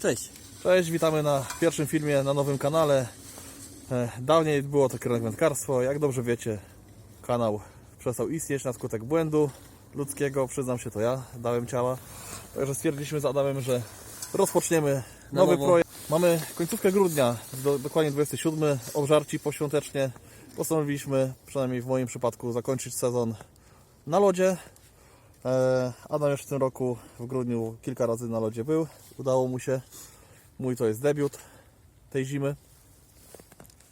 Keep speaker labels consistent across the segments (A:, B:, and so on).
A: Cześć.
B: Cześć, witamy na pierwszym filmie na nowym kanale. E, Dawniej było to kierunek wędkarstwo. Jak dobrze wiecie, kanał przestał istnieć na skutek błędu ludzkiego. Przyznam się, to ja dałem ciała. Także stwierdziliśmy z Adamem, że rozpoczniemy nowy
A: nowo.
B: projekt. Mamy końcówkę grudnia, do, dokładnie 27, obżarci poświątecznie. Postanowiliśmy, przynajmniej w moim przypadku, zakończyć sezon na lodzie. E, Adam już w tym roku w grudniu kilka razy na lodzie był. Udało mu się. Mój to jest debiut tej zimy.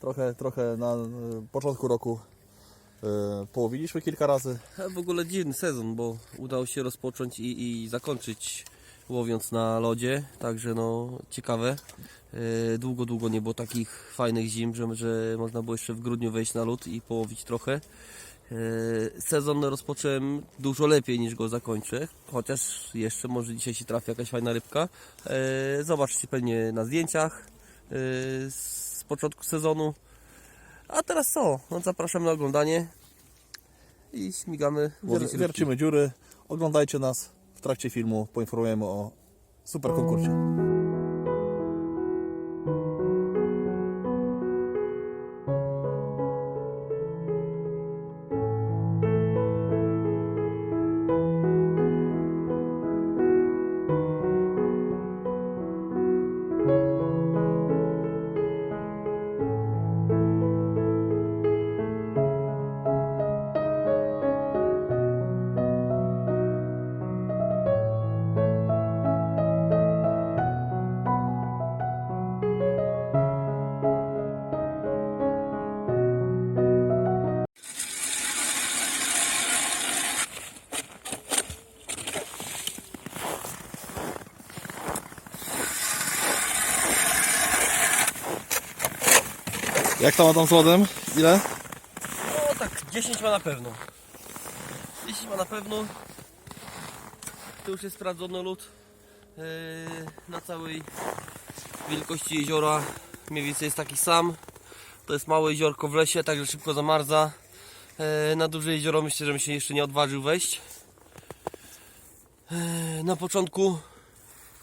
B: Trochę, trochę na e, początku roku e, połowiliśmy kilka razy.
A: W ogóle dziwny sezon, bo udało się rozpocząć i, i zakończyć łowiąc na lodzie, także no ciekawe. Długo, długo nie było takich fajnych zim, że, że można było jeszcze w grudniu wejść na lód i połowić trochę. E, Sezon rozpocząłem dużo lepiej niż go zakończę, chociaż jeszcze może dzisiaj się trafi jakaś fajna rybka. E, Zobaczcie pewnie na zdjęciach e, z początku sezonu. A teraz co? No zapraszam na oglądanie i śmigamy
B: wiercimy dziury. Oglądajcie nas. W trakcie filmu poinformujemy o super konkursie. Jak tam Adam z lodem? Ile?
A: No tak, 10 ma na pewno. 10 ma na pewno. To już jest sprawdzony lód. Yy, na całej wielkości jeziora mniej więcej jest taki sam. To jest małe jeziorko w lesie, także szybko zamarza. Yy, na duże jezioro myślę, że bym się jeszcze nie odważył wejść. Yy, na początku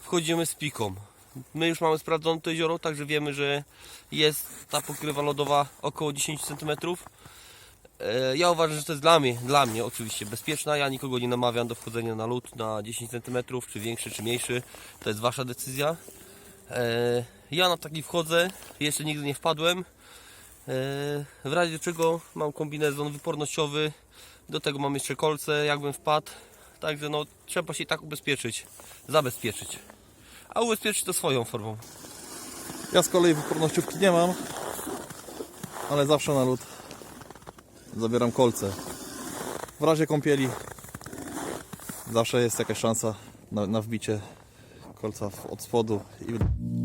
A: wchodzimy z piką. My już mamy sprawdzone to jezioro, także wiemy, że jest ta pokrywa lodowa około 10 cm. E, Ja uważam, że to jest dla mnie, dla mnie oczywiście bezpieczna. Ja nikogo nie namawiam do wchodzenia na lód na 10 cm, czy większy, czy mniejszy. To jest wasza decyzja. E, Ja na taki wchodzę, jeszcze nigdy nie wpadłem. E, W razie czego mam kombinezon wypornościowy, do tego mam jeszcze kolce, jakbym wpadł. Także no, trzeba się i tak ubezpieczyć, zabezpieczyć. A ubezpieczyć to swoją formą.
B: Ja z kolei wypornościówki nie mam, ale zawsze na lód zabieram kolce. W razie kąpieli zawsze jest jakaś szansa na, na wbicie kolca od spodu. I...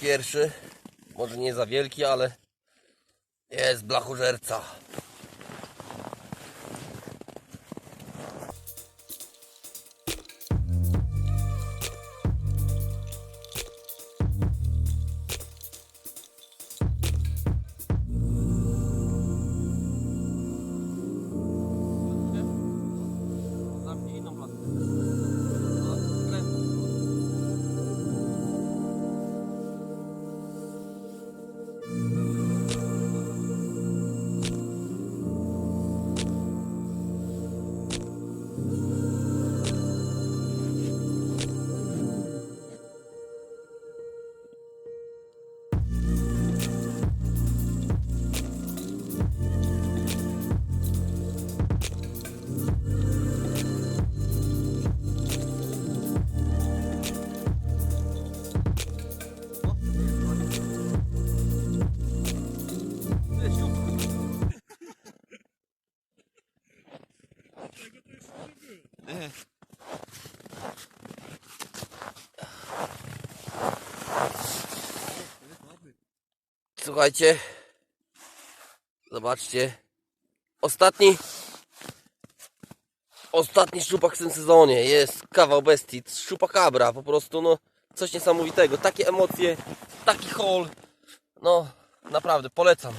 A: pierwszy. Może nie za wielki, ale jest blachożerca. Słuchajcie, zobaczcie, ostatni, ostatni szczupak w tym sezonie, jest kawał bestii, szczupakabra, po prostu no, coś niesamowitego, takie emocje, taki hol, no, naprawdę, polecam.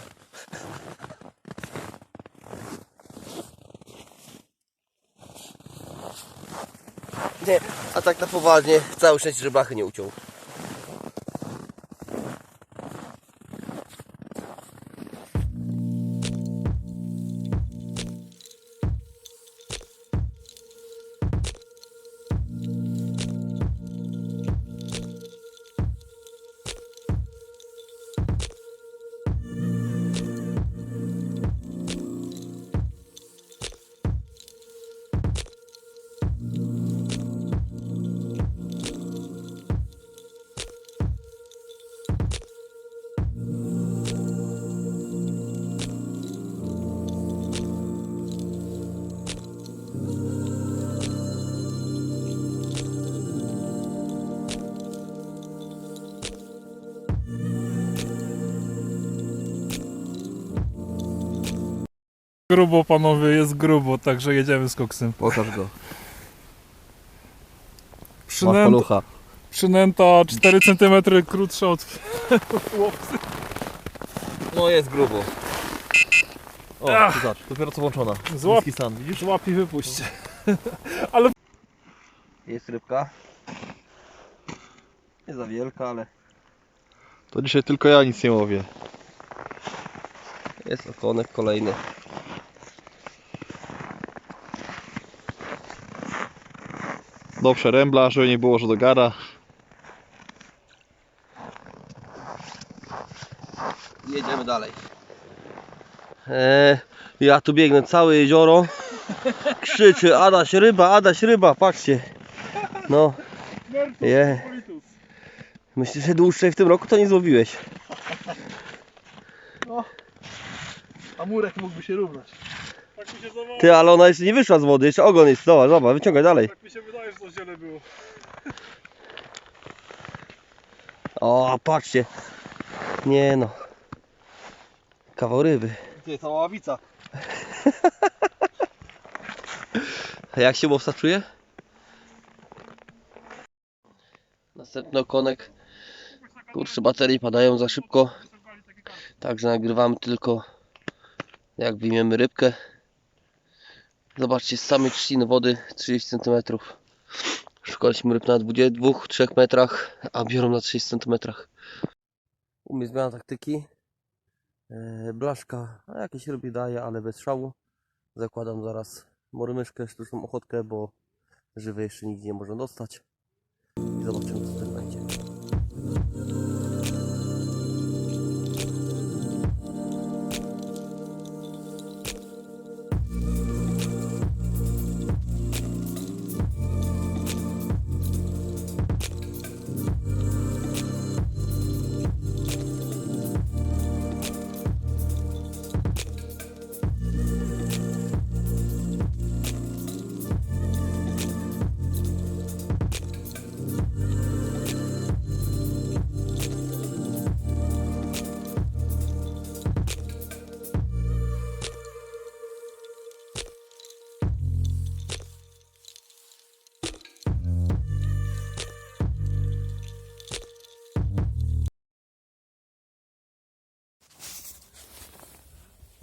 A: Nie, a tak na poważnie, całe szczęście, że blachy nie uciął.
C: Grubo panowie, jest grubo, także jedziemy z koksem.
B: Pokaż go.
C: Przynęta, przynęta 4 cm krótsza od chłopcy.
B: No jest grubo. O,
C: Ach.
B: zobacz, dopiero co włączona.
C: Złap.
B: Stan, widzisz?
C: Złap i wypuść.
A: Jest rybka. Nie za wielka, ale
B: To dzisiaj tylko ja nic nie łowię.
A: jest okonek kolejny.
B: Do przerębla, żeby nie było, że do gara.
A: Jedziemy dalej. Eee, ja tu biegnę całe jezioro. Krzyczy Adaś ryba, Adaś ryba, patrzcie. No, je. Myślisz, że dłuższej w tym roku to nie złowiłeś.
B: A murek mógłby się równać.
C: Tak mi się zawało,
A: Ty, ale ona jeszcze nie wyszła z wody, jeszcze ogon jest. Zobacz, zobacz, wyciągaj dalej.
C: tak mi się wydaje, że to ziele było.
A: O, patrzcie. Nie no. Kawał ryby.
B: Ty, cała ławica.
A: A jak się łowca czuje? Następny okonek. Kurczę, baterie padają za szybko. Także nagrywamy tylko jak wyjmiemy rybkę. Zobaczcie, z samej trzciny wody 30 cm. Szukaliśmy ryb na 22-3 metrach, a biorą na 30 cm. U mnie zmiana taktyki. Eee, Blaszka, a jakieś ryby daje, ale bez szału. Zakładam zaraz morymyszkę, sztuczną ochotkę, bo żywe jeszcze nigdzie nie można dostać. I zobaczymy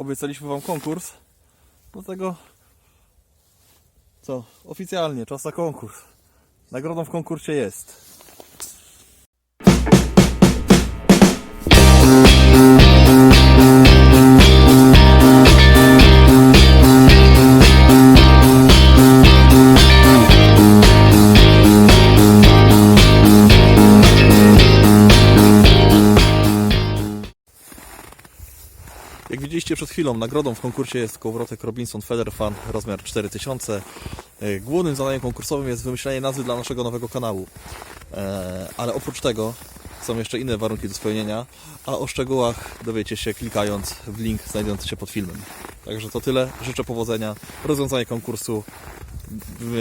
B: obiecaliśmy Wam konkurs. Dlatego co? Oficjalnie, czas na konkurs. Nagrodą w konkursie jest. Jak widzieliście przed chwilą, nagrodą w konkursie jest kołowrotek Robinson Feather Fan rozmiar 4000. E, Głównym zadaniem konkursowym jest wymyślenie nazwy dla naszego nowego kanału. E, Ale oprócz tego są jeszcze inne warunki do spełnienia, a o szczegółach dowiecie się klikając w link znajdujący się pod filmem. Także to tyle. Życzę powodzenia. Rozwiązanie konkursu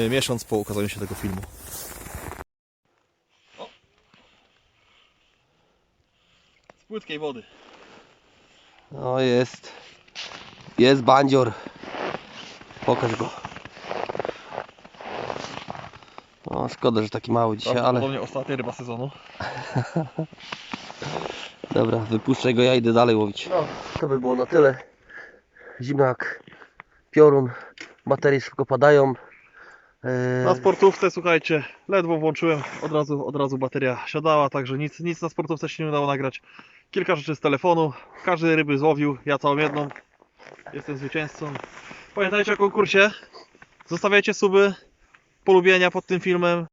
B: miesiąc po ukazaniu się tego filmu. Z płytkiej wody.
A: No jest. Jest bandzior. Pokaż go. No szkoda, że taki mały dzisiaj, ale
B: Prawdopodobnie ostatnia ryba sezonu.
A: dobra, wypuszczę go, ja idę dalej łowić. No, to by było na tyle. Zimnak, piorun, baterie szybko padają. Eee,
B: Na sportówce, słuchajcie, ledwo włączyłem, od razu, od razu bateria siadała, także nic, nic na sportówce się nie udało nagrać. Kilka rzeczy z telefonu, każdy ryby złowił, ja całą jedną. Jestem zwycięzcą. Pamiętajcie o konkursie, zostawiajcie suby, polubienia pod tym filmem.